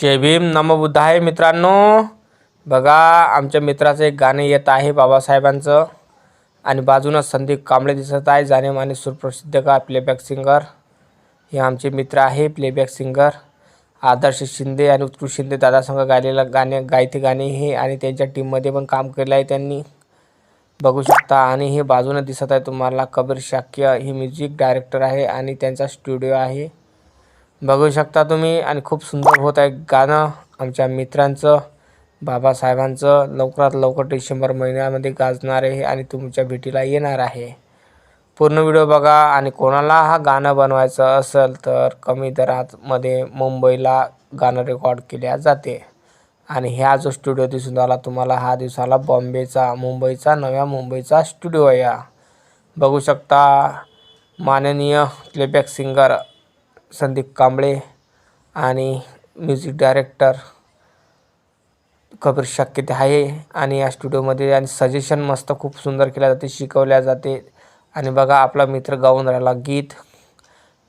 जय भीम. नमबुद्धाय मित्रांनो. बघा आमच्या मित्राचं एक गाणं येत आहे बाबासाहेबांचं. आणि बाजूनच संदीप कांबळे दिसत आहे. जानेमाने सुप्रसिद्ध का प्लेबॅक सिंगर हे आमचे मित्र आहे प्लेबॅक सिंगर आदर्श शिंदे आणि उत्कृष्ट शिंदे दादासंघ गायलेलं गाणे गायते गाणे हे आणि त्यांच्या टीममध्ये पण काम केलं आहे त्यांनी. बघू शकता. आणि हे बाजूनं दिसत आहे तुम्हाला कबीर शाक्य. हे म्युझिक डायरेक्टर आहे आणि त्यांचा स्टुडिओ आहे. बघू शकता तुम्ही. आणि खूप सुंदर होत आहे गाणं. आमच्या मित्रांचं बाबासाहेबांचं लवकरात लवकर डिसेंबर महिन्यामध्ये गाजणार आहे आणि तुमच्या भेटीला येणार आहे. पूर्ण व्हिडिओ बघा. आणि कोणाला हा गाणं बनवायचं असेल तर कमी दरामध्ये मुंबईला गाणं रेकॉर्ड केल्या जाते. आणि ह्या जो स्टुडिओ दिसून आला तुम्हाला हा दिवसाला बॉम्बेचा मुंबईचा नव्या मुंबईचा स्टुडिओ या बघू शकता माननीय प्लेबॅक सिंगर संदीप कांबळे आणि म्युझिक डायरेक्टर कबीर शक्य ते आहे. आणि या स्टुडिओमध्ये आणि सजेशन मस्त खूप सुंदर केल्या जाते शिकवल्या जाते. आणि बघा आपला मित्र गाऊन राहिला गीत.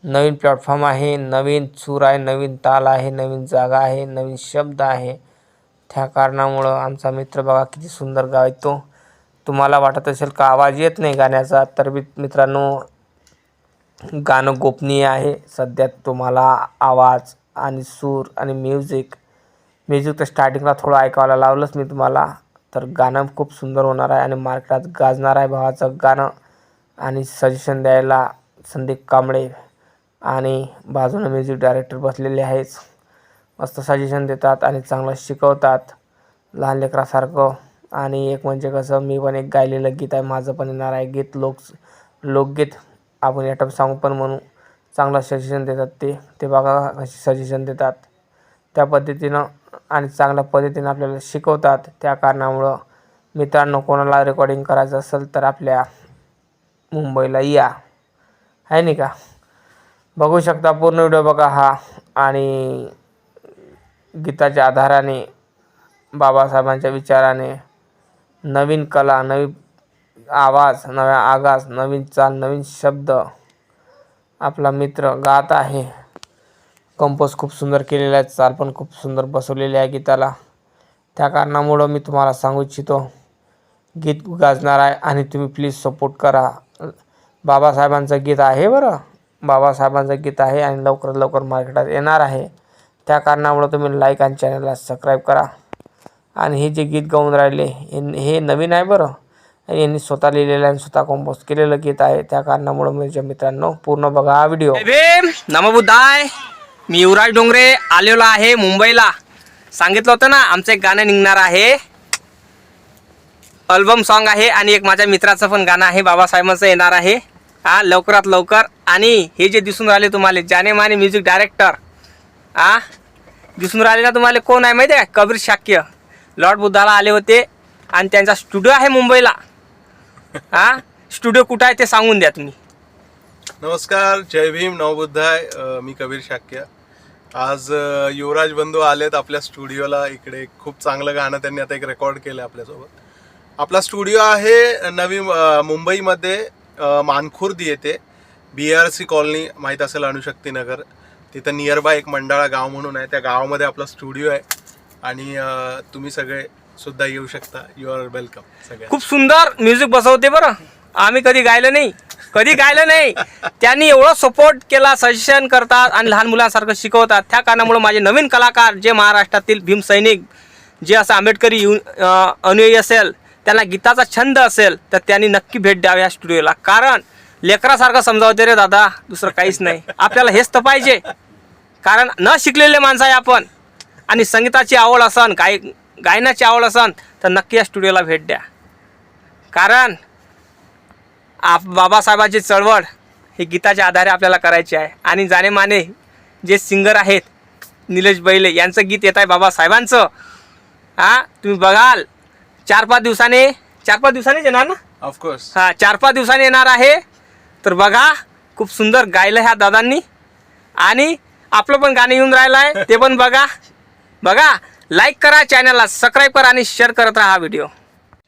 नवीन प्लॅटफॉर्म आहे नवीन सूर आहे नवीन ताल आहे नवीन जागा आहे नवीन शब्द आहे. त्या कारणामुळं आमचा मित्र बघा किती सुंदर गायतो. तुम्हाला वाटत असेल का आवाज येत नाही गाण्याचा? तर मित्रांनो गाणं गोपनीय आहे. सध्या तुम्हाला आवाज आणि सूर आणि म्युझिक म्युझिक तर स्टार्टिंगला थोडं ऐकायला लावलंच मी तुम्हाला तर गाणं खूप सुंदर होणार आहे आणि मार्केटात गाजणार आहे भावाचं गाणं. आणि सजेशन द्यायला संदीप कांबळे आणि बाजूनं म्युझिक डायरेक्टर बसलेले आहेच मस्त सजेशन देतात आणि चांगलं शिकवतात. लहान लेकरासारखं. आणि एक म्हणजे कसं मी पण एक गायलेलं गीत आहे माझं पण येणार आहे गीत लोक लोकगीत. आपण याटप सांगू पण म्हणू. चांगलं सजेशन देतात ते. ते बघा कशी सजेशन देतात. त्या पद्धतीनं आणि चांगल्या पद्धतीनं आपल्याला शिकवतात. त्या कारणामुळं मित्रांनो कोणाला रेकॉर्डिंग करायचं असेल तर आपल्या मुंबईला या. आहे नाही का? बघू शकता पूर्ण व्हिडिओ बघा हा. आणि गीताच्या आधाराने बाबासाहेबांच्या विचाराने नवीन कला नवी आवाज नव्या आगाज नवीन चाल नवीन शब्द. आपला मित्र गात आहे. कंपोज खूप सुंदर केलेला आहे. चाल पण खूप सुंदर बसवलेली आहे गीताला. त्या कारणामुळं मी तुम्हाला सांगू इच्छितो गीत गाजणार आहे आणि तुम्ही प्लीज सपोर्ट करा. बाबासाहेबांचं गीत आहे बरं. बाबासाहेबांचं गीत आहे आणि लवकरात लवकर मार्केटात येणार आहे. त्या कारणामुळं तुम्ही लाईक आणि चॅनलला सबस्क्राईब करा. आणि हे जे गीत गाऊन राहिले हे हे नवीन आहे बरं. यांनी स्वतः लिहिलेलं आणि स्वतः कंपोज केलेलं गीत आहे. त्या कारणामुळं माझ्या मित्रांनो पूर्ण बघा हा व्हिडिओ नमबुद्धाय. मी युवराज डोंगरे आलेलो आहे मुंबईला. सांगितलं होतं ना आमचं एक गाणं निघणार आहे. अल्बम सॉन्ग आहे आणि एक माझ्या मित्राचं पण गाणं आहे. बाबासाहेबांचं येणार आहे. हा लवकरात लवकर. आणि हे जे दिसून राहिले तुम्हाला जाने माने म्युझिक डायरेक्टर हा दिसून राहिले ना तुम्हाला कोण आहे माहिती आहे? कबीर शाक्य. लॉर्ड बुद्धाला आले होते. आणि त्यांचा स्टुडिओ आहे मुंबईला. हा? स्टुडिओ कुठं आहे ते सांगून द्या तुम्ही. नमस्कार जय भीम नवबुद्धाय. मी कबीर शाक्य. आज अ, युवराज बंधू आलेत आपल्या स्टुडिओला. इकडे खूप चांगलं गाणं त्यांनी आता एक रेकॉर्ड केलं आपल्यासोबत. आपला स्टुडिओ आहे नवी अ, मुंबईमध्ये अ, मानखुर्द येथे. बी आर सी कॉलनी माहीत असेल अणुशक्ती नगर. तिथं नियरबाय एक मंडाळा गाव म्हणून आहे. त्या गावामध्ये आपला स्टुडिओ आहे. आणि अ, तुम्ही सगळे सुद्धा येऊ शकता. यू आर वेलकम खूप सुंदर म्युझिक बसवते बरं. आम्ही कधी गायलं नाही. कधी गायलं नाही. त्यांनी एवढं सपोर्ट केला सजेशन करतात आणि लहान मुलांसारखं शिकवतात. त्या कारणामुळे माझे नवीन कलाकार जे महाराष्ट्रातील भीमसैनिक जे असं आंबेडकरी यु अनुयायी असेल त्यांना गीताचा छंद असेल तर त्यांनी नक्की भेट द्यावी या स्टुडिओला. कारण लेकरासारखं समजावते रे दादा दुसरं काहीच नाही. आपल्याला हेच तर पाहिजे. कारण न शिकलेले माणसं आहे आपण. आणि संगीताची आवड असन काही गायनाची आवड असन तर नक्की या स्टुडिओला भेट द्या. कारण आप बाबासाहेबांची चळवळ ही गीताच्या आधारे आपल्याला करायची आहे. आणि जाणे माने जे सिंगर आहेत निलेश बैले यांचं गीत येत आहे बाबासाहेबांचं. हां तुम्ही बघाल चार पाच दिवसाने चार पाच दिवसांनीच येणार ना? ऑफकोर्स हां चार पाच दिवसांनी येणार आहे. तर बघा खूप सुंदर गायलं ह्या दादांनी. आणि आपलं पण गाणं येऊन राहिलं आहे ते पण बघा. बघा लाईक करा चॅनलला सबस्क्राईब करा आणि शेअर करत राहा हा व्हिडिओ.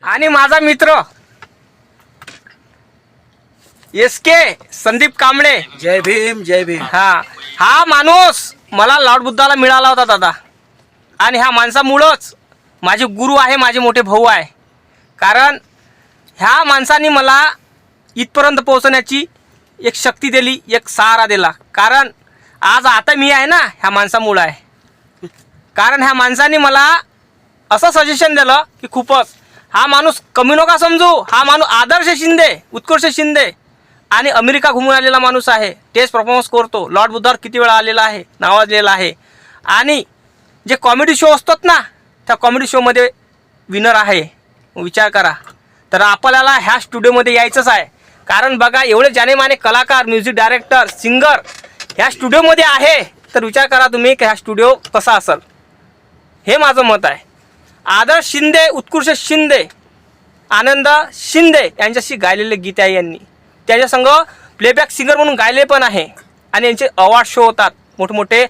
आणि माझा मित्र एस के संदीप कांबळे. जय भीम जय भीम. हा हा माणूस मला लॉर्ड बुद्धाला मिळाला होता दादा. आणि ह्या माणसामुळंच माझे गुरु आहे माझे मोठे भाऊ आहे. कारण ह्या माणसाने मला इथपर्यंत पोहोचण्याची एक शक्ती दिली एक सहारा दिला. कारण आज आता मी आहे ना ह्या माणसामुळं आहे. कारण ह्या माणसाने मला असं सजेशन दिलं की खूपच हा माणूस कमी नका समजू हा माणूस आदर्श शिंदे उत्कर्ष शिंदे आणि अमेरिका घुमून आलेला माणूस आहे. टेस्ट परफॉर्मन्स करतो. लॉर्ड बुद्धावर किती वेळा आलेला आहे? नावाजलेला आहे. आणि जे कॉमेडी शो असतात ना त्या कॉमेडी शोमध्ये विनर आहे. विचार करा. तर आपल्याला ह्या स्टुडिओमध्ये यायचंच आहे. कारण बघा एवढे जानेमाने कलाकार म्युझिक डायरेक्टर सिंगर ह्या स्टुडिओमध्ये आहे. तर विचार करा तुम्ही की ह्या स्टुडिओ कसा असेल. हे माझं मत आहे. आदर्श शिंदे उत्कृष्ट शिंदे आनंद शिंदे यांच्याशी गायलेले गीत आहे यांनी. त्यांच्या संग प्लेबॅक सिंगर म्हणून गायले पण आहे. आणि यांचे अवॉर्ड शो होतात. मोठमोठे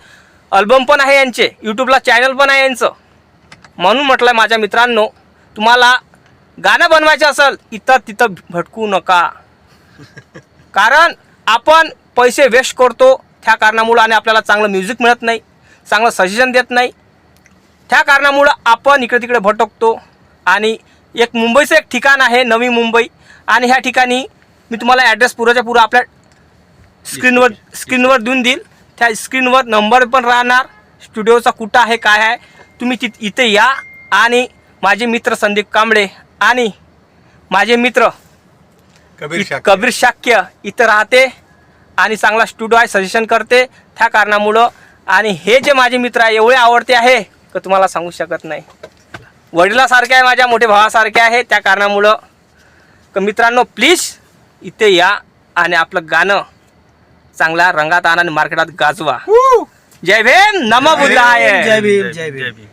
अल्बम पण आहे यांचे. यूट्यूबला चॅनल पण आहे यांचं. म्हणून म्हटलं आहे माझ्या मित्रांनो तुम्हाला गाणं बनवायचं असेल इथं तिथं भटकू नका. कारण आपण पैसे वेस्ट करतो. त्या कारणामुळं आणि आपल्याला चांगलं म्युझिक मिळत नाही चांगलं सजेशन देत नाही. त्या कारणामुळं आपण इकडे तिकडे भटकतो. आणि एक मुंबईचं एक ठिकाण आहे नवी मुंबई. आणि ह्या ठिकाणी मी तुम्हाला ॲड्रेस पुराच्या पुरा आपल्या स्क्रीनवर स्क्रीनवर देऊन देईल. त्या स्क्रीनवर नंबर पण राहणार. स्टुडिओचा कुठं आहे काय आहे तुम्ही तिथ इथे या. आणि माझे मित्र संदीप कांबळे आणि माझे मित्र कबीर. कबीर शाक्य इथं राहते आणि चांगला स्टुडिओ आहे सजेशन करते. त्या कारणामुळं. आणि हे जे माझे मित्र आहे एवढे आवडते आहे की तुम्हाला सांगू शकत नाही. वडिलासारखे आहे माझ्या मोठे भावासारखे आहे त्या कारणामुळं. क मित्रांनो प्लीज इथे या आणि आपलं गाणं चांगल्या रंगात आणा आणि मार्केटात गाजवा. जय भीम नम बुद्धाय. जय भीम. जय भीम.